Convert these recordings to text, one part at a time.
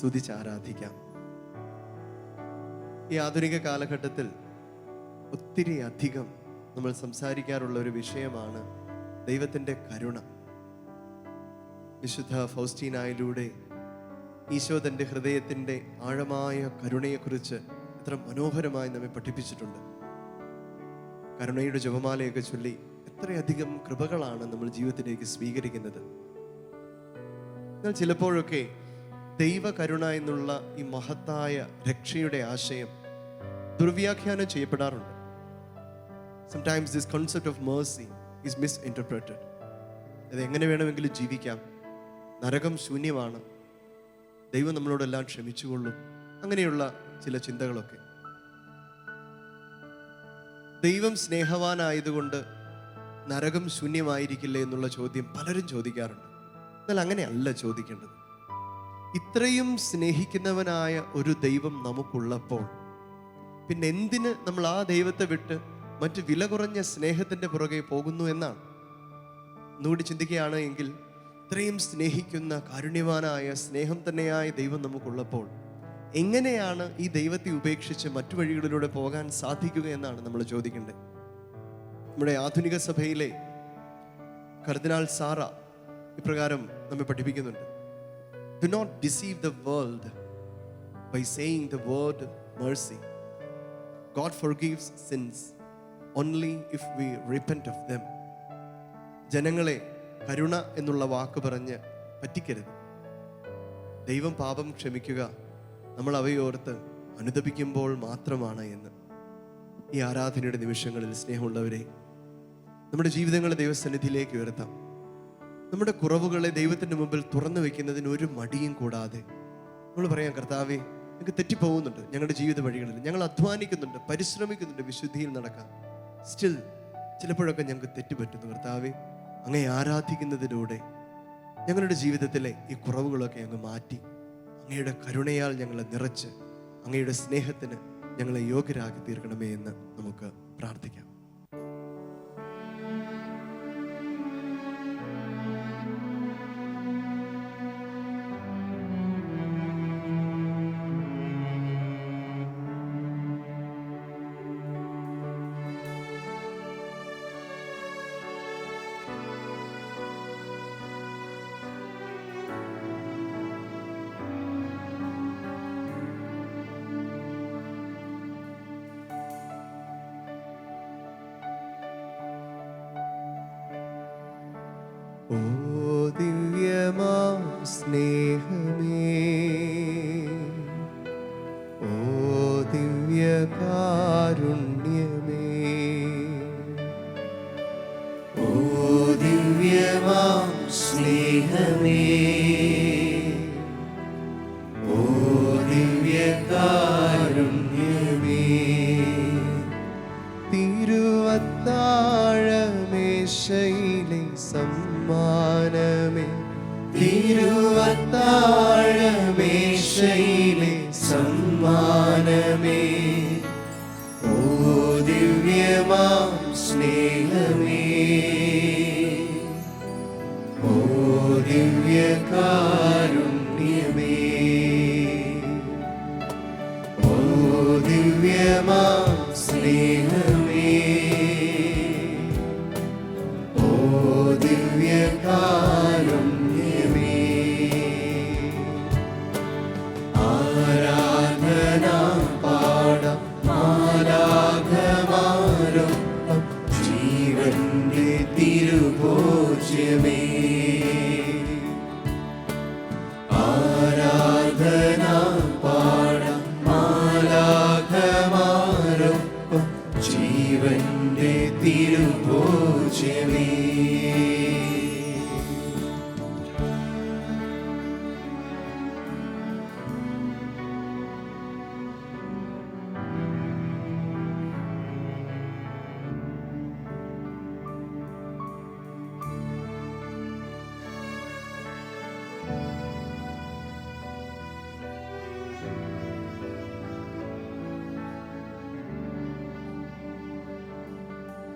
സ്തുതിച്ച് ആരാധിക്കാം. ഈ ആധുനിക കാലഘട്ടത്തിൽ ഒത്തിരി അധികം നമ്മൾ സംസാരിക്കാറുള്ള ഒരു വിഷയമാണ് ദൈവത്തിന്റെ കരുണ. വിശുദ്ധ ഫൗസ്റ്റീനായിലൂടെ ഈശോ തന്റെ ഹൃദയത്തിന്റെ ആഴമായ കരുണയെക്കുറിച്ച് എത്ര മനോഹരമായി നമ്മെ പഠിപ്പിച്ചിട്ടുണ്ട്. കരുണയുടെ ജപമാലയൊക്കെ ചൊല്ലി എത്രയധികം കൃപകളാണ് നമ്മൾ ജീവിതത്തിലേക്ക് സ്വീകരിക്കുന്നത്. എന്നാൽ ചിലപ്പോഴൊക്കെ ദൈവകരുണ എന്നുള്ള ഈ മഹത്തായ രക്ഷയുടെ ആശയം ദുർവ്യാഖ്യാനം ചെയ്യപ്പെടാറുണ്ട്. Sometimes this concept of mercy is misinterpreted അത് എങ്ങനെ വേണമെങ്കിലും ജീവിക്കാം. നരകം ശൂന്യമാണ്. ദൈവം നമ്മളോടെല്ലാം ക്ഷമിച്ചുകൊള്ളും. അങ്ങനെയുള്ള ചില ചിന്തകളൊക്കെ. ദൈവം സ്നേഹവാനായതുകൊണ്ട് നരകം ശൂന്യമായിരിക്കില്ലേ എന്നുള്ള ചോദ്യം പലരും ചോദിക്കാറുണ്ട്. എന്നാൽ അങ്ങനെയല്ല ചോദിക്കേണ്ടത്. ഇത്രയും സ്നേഹിക്കുന്നവനായ ഒരു ദൈവം നമുക്കുള്ളപ്പോൾ പിന്നെ എന്തിന് നമ്മൾ ആ ദൈവത്തെ വിട്ട് മറ്റ് വില കുറഞ്ഞ സ്നേഹത്തിന്റെ പുറകെ പോകുന്നു എന്നാണ്? ഒന്നുകൂടി ചിന്തിക്കുകയാണ് എങ്കിൽ ഇത്രയും സ്നേഹിക്കുന്ന കാരുണ്യവാനായ സ്നേഹം തന്നെയായ ദൈവം നമുക്കുള്ളപ്പോൾ എങ്ങനെയാണ് ഈ ദൈവത്തെ ഉപേക്ഷിച്ച് മറ്റു വഴികളിലൂടെ പോകാൻ സാധിക്കുക എന്നാണ് നമ്മൾ ചോദിക്കേണ്ടത്? നമ്മുടെ ആധുനിക സഭയിലെ കർദിനാൾ സാറ ഇപ്രകാരം നമ്മെ പഠിപ്പിക്കുന്നുണ്ട്. Do not deceive the world by saying the word mercy. God forgives sins only if we repent of them. ജനങ്ങളെ കരുണ എന്നുള്ള വാക്ക് പറഞ്ഞ് പറ്റിക്കരുത് ദൈവം പാപം ക്ഷമിക്കുക നമ്മൾ അവയോർത്ത് അനുദപിക്കുമ്പോൾ മാത്രമാണ് എന്ന് ഈ ആരാധനയുടെ നിമിഷങ്ങളിൽ സ്നേഹമുള്ളവരെ നമ്മുടെ ജീവിതങ്ങളെ ദൈവസന്നിധിയിലേക്ക് ഉയർത്താം നമ്മുടെ കുറവുകളെ ദൈവത്തിന്റെ മുമ്പിൽ തുറന്നു വെക്കുന്നതിന് ഒരു മടിയും കൂടാതെ. നമ്മൾ പറയാം കർത്താവെ ഞങ്ങൾക്ക് തെറ്റിപ്പോകുന്നുണ്ട് ഞങ്ങളുടെ ജീവിത വഴികളിൽ. ഞങ്ങൾ അധ്വാനിക്കുന്നുണ്ട് പരിശ്രമിക്കുന്നുണ്ട് വിശുദ്ധിയിൽ നടക്കാൻ. സ്റ്റിൽ ചിലപ്പോഴൊക്കെ ഞങ്ങൾക്ക് തെറ്റുപറ്റുന്നു കർത്താവെ. അങ്ങേ ആരാധിക്കുന്നതിലൂടെ ഞങ്ങളുടെ ജീവിതത്തിലെ ഈ കുറവുകളൊക്കെ അങ്ങ് മാറ്റി. അങ്ങയുടെ കരുണയാൽ ഞങ്ങളെ നിറച്ച് അങ്ങയുടെ സ്നേഹത്തിന് ഞങ്ങളെ യോഗ്യരാക്കി തീർക്കണമേ എന്ന് നമുക്ക് പ്രാർത്ഥിക്കാം. ദിവ്യകാരുണ്യമേ ഓ ദിവ്യമാം സ്നേഹമേ.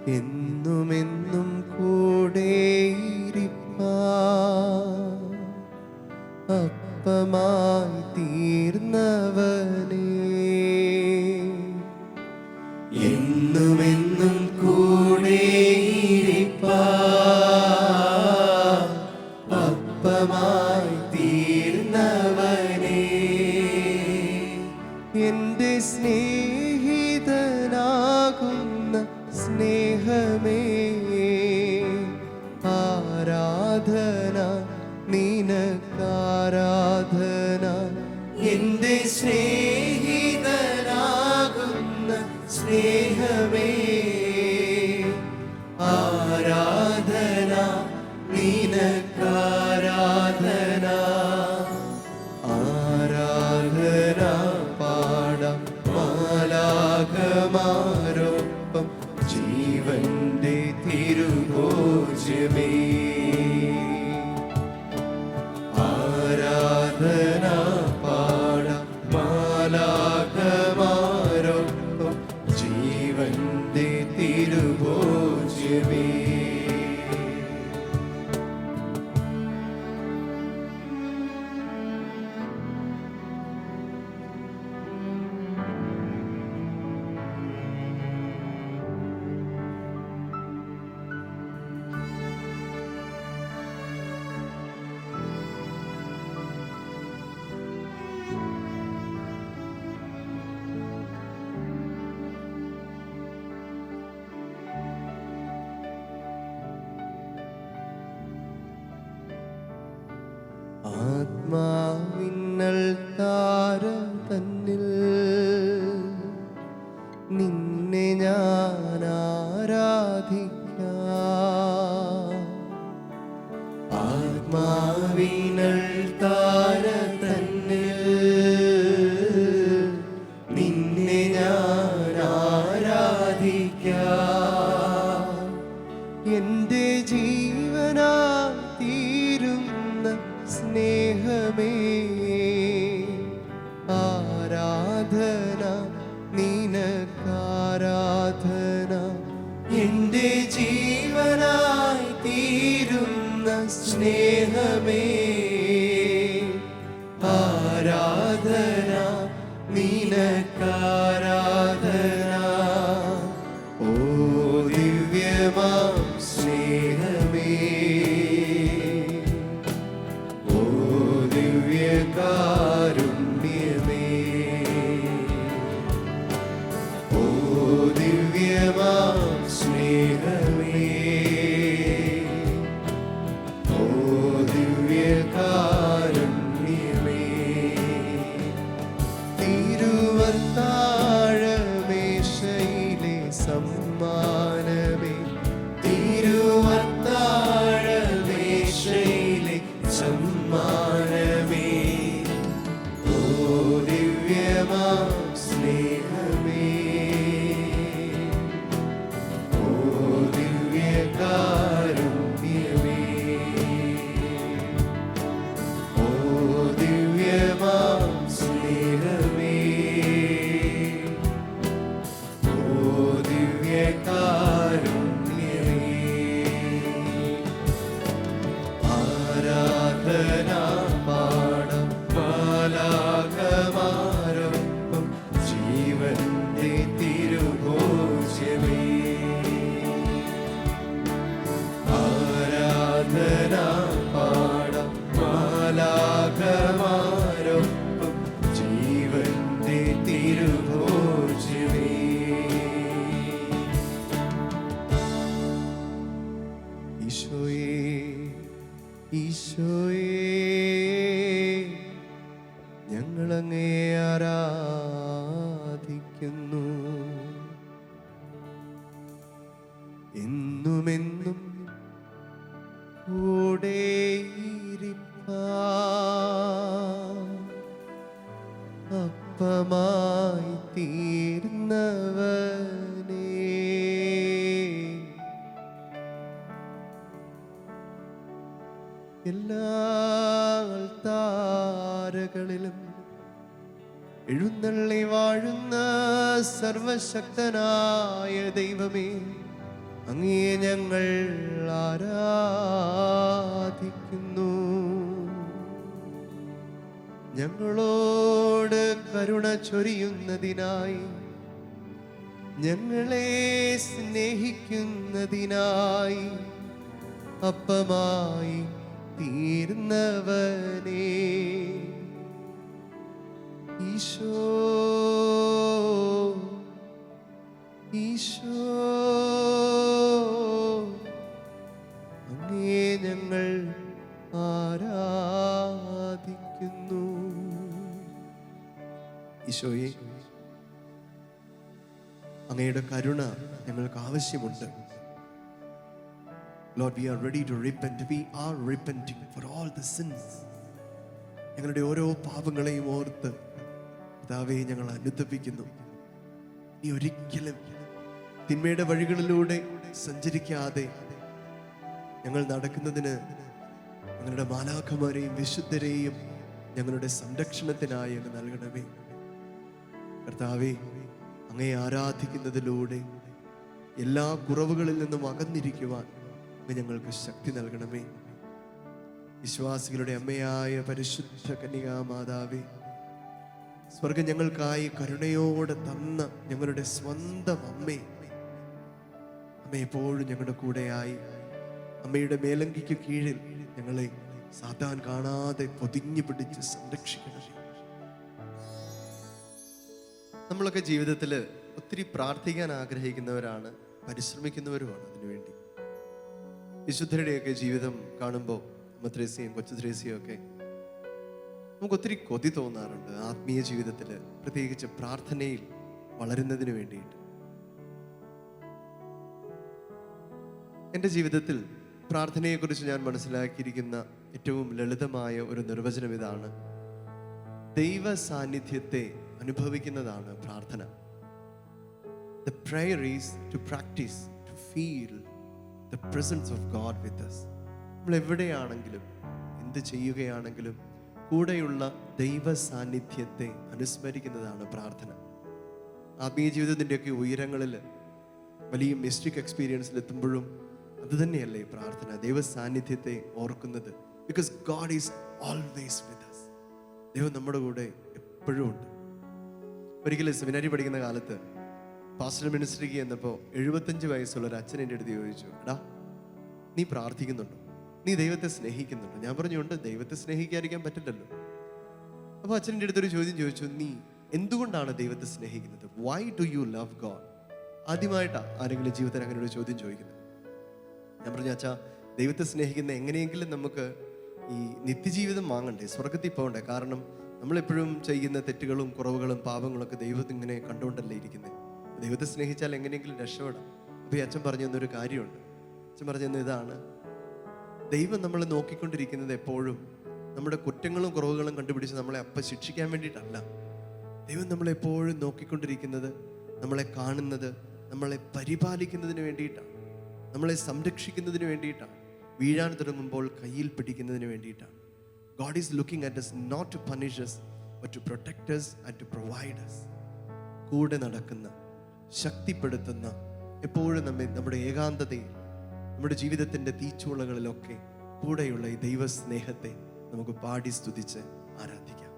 എന്നുമെന്നും കൂടെയിരിപ്പാ. അപ്പമായി തീർന്നവനേ. എന്നുമെന്നും കൂടെയിരിപ്പാ. അപ്പമായി me. Ah. സ്നേഹമേ. സർവശക്തനായ ദൈവമേ അങ്ങേ ഞങ്ങൾ ആരാധിക്കുന്നു. ഞങ്ങളോട് കരുണ ചൊരിയുന്നതിനായി ഞങ്ങളെ സ്നേഹിക്കുന്നതിനായി അപ്പമായി തീർന്നവനേ ഈശോ ഈശോ അങ്ങേ ഞങ്ങൾ ആരാധിക്കുന്നു ഈശോയെ അങ്ങയുടെ കരുണ ഞങ്ങൾക്ക് ആവശ്യമുണ്ട് Lord, we are ready to repent. We are repenting for all the sins. ഞങ്ങളുടെ ഓരോ പാപങ്ങളെയും ഓർത്ത് പിതാവെ ഞങ്ങൾ അനുദപിക്കുന്നു നീ ഒരിക്കലും തിന്മയുടെ വഴികളിലൂടെ സഞ്ചരിക്കാതെ ഞങ്ങൾ നടക്കുന്നതിന് ഞങ്ങളുടെ മാലാഖമാരെയും വിശുദ്ധരെയും ഞങ്ങളുടെ സംരക്ഷണത്തിനായി അങ്ങ് നൽകണമേ. കർത്താവേ അങ്ങയെ ആരാധിക്കുന്നതിലൂടെ എല്ലാ കുറവുകളിൽ നിന്നും അകന്നിരിക്കുവാൻ ഞങ്ങൾക്ക് ശക്തി നൽകണമേ. വിശ്വാസികളുടെ അമ്മയായ പരിശുദ്ധ കന്യകാ മാതാവേ സ്വർഗം ഞങ്ങൾക്കായി കരുണയോടെ തന്ന ഞങ്ങളുടെ സ്വന്തം അമ്മേ അമ്മ എപ്പോഴും ഞങ്ങളുടെ കൂടെയായി. അമ്മയുടെ മേലങ്കിക്ക് കീഴിൽ ഞങ്ങളെ സാധാൻ കാണാതെ പൊതിഞ്ഞു പിടിച്ച് സംരക്ഷിക്കണം. നമ്മളൊക്കെ ജീവിതത്തിൽ ഒത്തിരി പ്രാർത്ഥിക്കാൻ ആഗ്രഹിക്കുന്നവരാണ് പരിശ്രമിക്കുന്നവരുമാണ് അതിനുവേണ്ടി. വിശുദ്ധരുടെയൊക്കെ ജീവിതം കാണുമ്പോൾ അമ്മത്രേസിയും കൊച്ചു ത്രേസ്യയും ഒക്കെ നമുക്ക് ഒത്തിരി കൊതി തോന്നാറുണ്ട് ആത്മീയ ജീവിതത്തിൽ പ്രത്യേകിച്ച് പ്രാർത്ഥനയിൽ വളരുന്നതിന് വേണ്ടിയിട്ട്. എന്റെ ജീവിതത്തിൽ പ്രാർത്ഥനയെക്കുറിച്ച് ഞാൻ മനസ്സിലാക്കിയിരിക്കുന്ന ഏറ്റവും ലളിതമായ ഒരു നിർവചനം ഇതാണ്. ദൈവ സാന്നിധ്യത്തെ അനുഭവിക്കുന്നതാണ് പ്രാർത്ഥന. The prayer is to practise to feel the presence of God with us. നമ്മൾ എവിടെയാണെങ്കിലും എന്ത് ചെയ്യുകയാണെങ്കിലും കൂടെയുള്ള ദൈവ സാന്നിധ്യത്തെ അനുസ്മരിക്കുന്നതാണ് പ്രാർത്ഥന. ആത്മീയ ജീവിതത്തിന്റെയൊക്കെ ഉയരങ്ങളിൽ വലിയ മിസ്റ്റിക് എക്സ്പീരിയൻസിൽ എത്തുമ്പോഴും അത് തന്നെയല്ലേ പ്രാർത്ഥന ദൈവ സാന്നിധ്യത്തെ ഓർക്കുന്നത്. Because God is always with us ദൈവം നമ്മുടെ കൂടെ എപ്പോഴും ഉണ്ട്. ഒരിക്കലും സെമിനാരി പഠിക്കുന്ന കാലത്ത് പാസ്റ്റർ മിനിസ്ട്രിക്ക് ചെന്നപ്പോൾ എഴുപത്തഞ്ച് വയസ്സുള്ള ഒരു അച്ഛൻ എന്റെ അടുത്ത് ചോദിച്ചു എടാ നീ പ്രാർത്ഥിക്കുന്നുണ്ടോ? നീ ദൈവത്തെ സ്നേഹിക്കുന്നുണ്ടോ? ഞാൻ പറഞ്ഞുകൊണ്ട് ദൈവത്തെ സ്നേഹിക്കാതിരിക്കാൻ പറ്റില്ലല്ലോ. അപ്പോൾ അച്ഛന്റെ അടുത്തൊരു ചോദ്യം ചോദിച്ചു നീ എന്തുകൊണ്ടാണ് ദൈവത്തെ സ്നേഹിക്കുന്നത്? Why do you love God ആദ്യമായിട്ടാണ് ആരെങ്കിലും ജീവിതത്തിൽ അങ്ങനെ ഒരു ചോദ്യം ചോദിക്കുന്നത്. ഞാൻ പറഞ്ഞു അച്ഛാ ദൈവത്തെ സ്നേഹിക്കുന്ന എങ്ങനെയെങ്കിലും നമുക്ക് ഈ നിത്യജീവിതം വാങ്ങണ്ടേ? സ്വർഗത്തിൽ പോകണ്ടേ? കാരണം നമ്മളെപ്പോഴും ചെയ്യുന്ന തെറ്റുകളും കുറവുകളും പാപങ്ങളൊക്കെ ദൈവത്തെ ഇങ്ങനെ കണ്ടുകൊണ്ടല്ലേ ഇരിക്കുന്നത് ദൈവത്തെ സ്നേഹിച്ചാൽ എങ്ങനെയെങ്കിലും രക്ഷപ്പെടാം. അപ്പോൾ ഈ അച്ഛൻ പറഞ്ഞു തന്നൊരു കാര്യമുണ്ട്. അച്ഛൻ പറഞ്ഞു തന്ന ഇതാണ്. ദൈവം നമ്മളെ നോക്കിക്കൊണ്ടിരിക്കുന്നത് എപ്പോഴും നമ്മുടെ കുറ്റങ്ങളും കുറവുകളും കണ്ടുപിടിച്ച് നമ്മളെ അപ്പം ശിക്ഷിക്കാൻ വേണ്ടിയിട്ടല്ല. ദൈവം നമ്മളെപ്പോഴും നോക്കിക്കൊണ്ടിരിക്കുന്നത് നമ്മളെ കാണുന്നത് നമ്മളെ പരിപാലിക്കുന്നതിന് വേണ്ടിയിട്ടാണ്. നമ്മളെ സംരക്ഷിക്കുന്നതിന് വേണ്ടിയിട്ടാണ്. വീഴാൻ തുടങ്ങുമ്പോൾ കയ്യിൽ പിടിക്കുന്നതിന് വേണ്ടിയിട്ടാണ്. God is looking at us not to punish us but to protectors and to providers കൂടെ നടക്കുന്ന ശക്തിപ്പെടുത്തുന്ന എപ്പോഴും നമ്മെ നമ്മുടെ ഏകാന്തതയിൽ നമ്മുടെ ജീവിതത്തിന്റെ തീച്ചുളകളിലൊക്കെ കൂടെയുള്ള ഈ ദൈവസ്നേഹത്തെ നമുക്ക് പാടി സ്തുതിച്ച് ആരാധിക്കാം.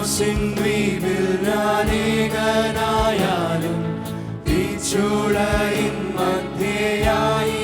പത്മോസിൻ നീവിൽ അനേകനായാലും തീച്ചുളയിൻ മധ്യയായിടിലും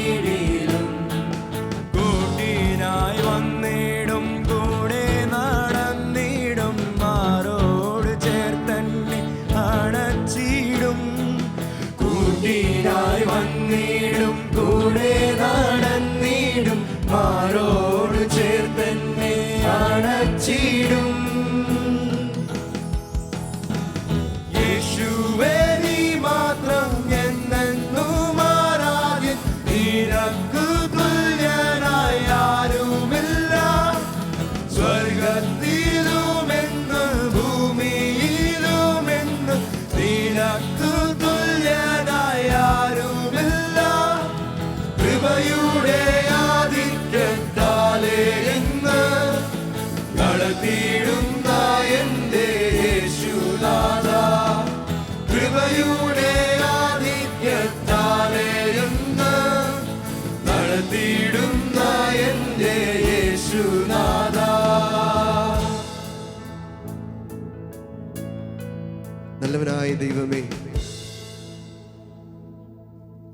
grande. ദൈവമേ.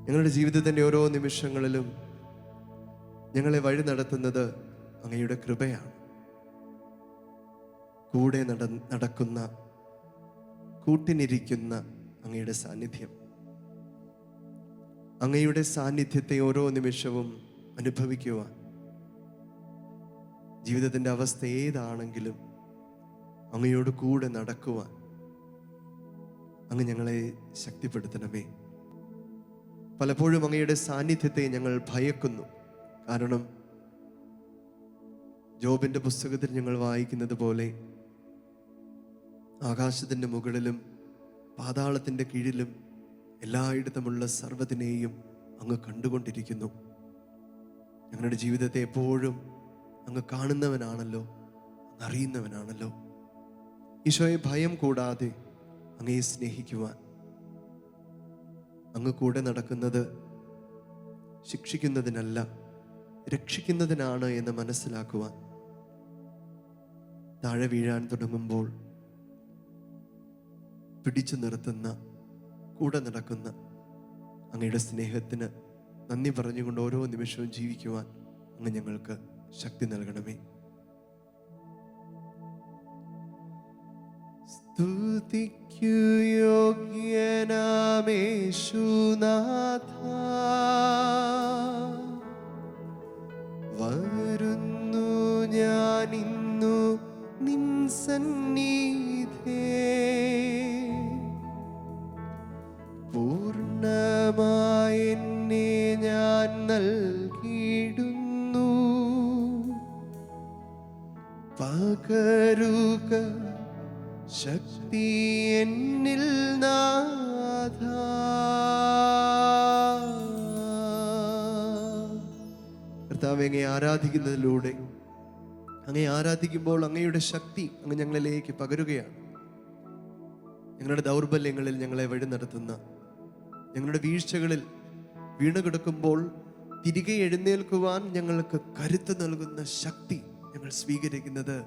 ഞങ്ങളുടെ ജീവിതത്തിന്റെ ഓരോ നിമിഷങ്ങളിലും ഞങ്ങളെ വഴി നടത്തുന്നത് അങ്ങയുടെ കൃപയാണ്. കൂടെ നട നടക്കുന്ന കൂട്ടിനിരിക്കുന്ന അങ്ങയുടെ സാന്നിധ്യം. അങ്ങയുടെ സാന്നിധ്യത്തെ ഓരോ നിമിഷവും അനുഭവിക്കുവാൻ. ജീവിതത്തിന്റെ അവസ്ഥ ഏതാണെങ്കിലും അങ്ങയോട് കൂടെ നടക്കുവാൻ. അങ്ങ് ഞങ്ങളെ ശക്തിപ്പെടുത്തണമേ. പലപ്പോഴും അങ്ങയുടെ സാന്നിധ്യത്തെ ഞങ്ങൾ ഭയക്കുന്നു. കാരണം ജോബിന്റെ പുസ്തകത്തിൽ ഞങ്ങൾ വായിക്കുന്നത് പോലെ ആകാശത്തിന്റെ മുകളിലും പാതാളത്തിന്റെ കീഴിലും എല്ലായിടത്തുമുള്ള സർവതിനെയും അങ്ങ് കണ്ടുകൊണ്ടിരിക്കുന്നു. ഞങ്ങളുടെ ജീവിതത്തെ എപ്പോഴും അങ്ങ് കാണുന്നവനാണല്ലോ അങ്ങ് അറിയുന്നവനാണല്ലോ. ഈശോയെ ഭയം കൂടാതെ അങ്ങയെ സ്നേഹിക്കുവാൻ. അങ്ങ് കൂടെ നടക്കുന്നത് ശിക്ഷിക്കുന്നതിനല്ല രക്ഷിക്കുന്നതിനാണ് എന്ന് മനസ്സിലാക്കുവാൻ. താഴെ വീഴാൻ തുടങ്ങുമ്പോൾ പിടിച്ചു നിർത്തുന്ന കൂടെ നടക്കുന്ന അങ്ങയുടെ സ്നേഹത്തിന് നന്ദി പറഞ്ഞുകൊണ്ട് ഓരോ നിമിഷവും ജീവിക്കുവാൻ അങ്ങ് ഞങ്ങൾക്ക് ശക്തി നൽകണമേ. സ്തുതിക്കു യോഗ്യനാമേശുനാഥ ആരാധിക്കുന്നതിലൂടെ. അങ്ങയെ ആരാധിക്കുമ്പോൾ അങ്ങയുടെ ശക്തി അങ്ങ് ഞങ്ങളിലേക്ക് പകരുകയാണ്. ഞങ്ങളുടെ ദൗർബല്യങ്ങളിൽ ഞങ്ങളെ വഴി നടത്തുന്ന ഞങ്ങളുടെ വീഴ്ചകളിൽ വീണുകിടക്കുമ്പോൾ തിരികെ എഴുന്നേൽക്കുവാൻ ഞങ്ങൾക്ക് കരുത്ത് നൽകുന്ന ശക്തി ഞങ്ങൾ സ്വീകരിക്കുന്നത്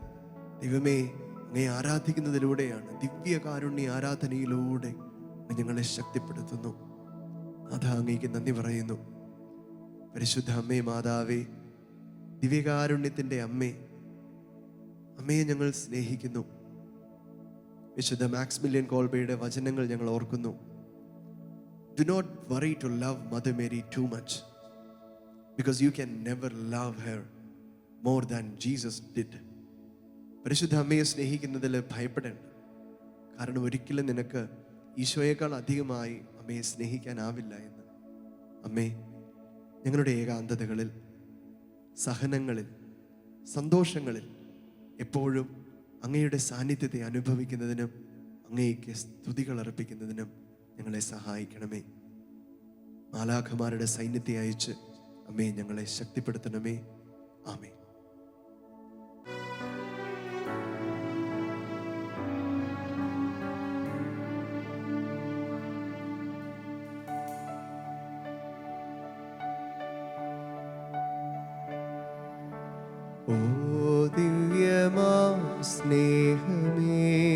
ദൈവമേ അങ്ങയെ ആരാധിക്കുന്നതിലൂടെയാണ്. ദിവ്യകാരുണ്യ ആരാധനയിലൂടെ ഞങ്ങളെ ശക്തിപ്പെടുത്തുന്നു. അതാ അങ്ങേക്ക് നന്ദി പറയുന്നു. പരിശുദ്ധ അമ്മേ മാതാവേ ദിവ്യകാരുണ്യത്തിന്റെ അമ്മേ അമ്മയെ ഞങ്ങൾ സ്നേഹിക്കുന്നു. വിശുദ്ധ മാക്സ്മില്യൻ കോൾബയുടെ വചനങ്ങൾ ഞങ്ങൾ ഓർക്കുന്നു. Do not worry to love Mother Mary too much because you can never love her more than Jesus did പരിശുദ്ധ അമ്മയെ സ്നേഹിക്കുന്നതിൽ ഭയപ്പെടേണ്ട. കാരണം ഒരിക്കലും നിനക്ക് ഈശോയേക്കാൾ അധികമായി അമ്മയെ സ്നേഹിക്കാനാവില്ല എന്ന്. അമ്മേ ഞങ്ങളുടെ ഏകാന്തതകളിൽ സഹനങ്ങളിൽ സന്തോഷങ്ങളിൽ എപ്പോഴും അങ്ങയുടെ സാന്നിധ്യത്തെ അനുഭവിക്കുന്നതിനും അങ്ങേക്ക് സ്തുതികൾ അർപ്പിക്കുന്നതിനും ഞങ്ങളെ സഹായിക്കണമേ. മാലാഖമാരുടെ സൈന്യത്തെ അയച്ച് അമ്മേ ഞങ്ങളെ ശക്തിപ്പെടുത്തണമേ. ആമേ സ്നേഹമേ.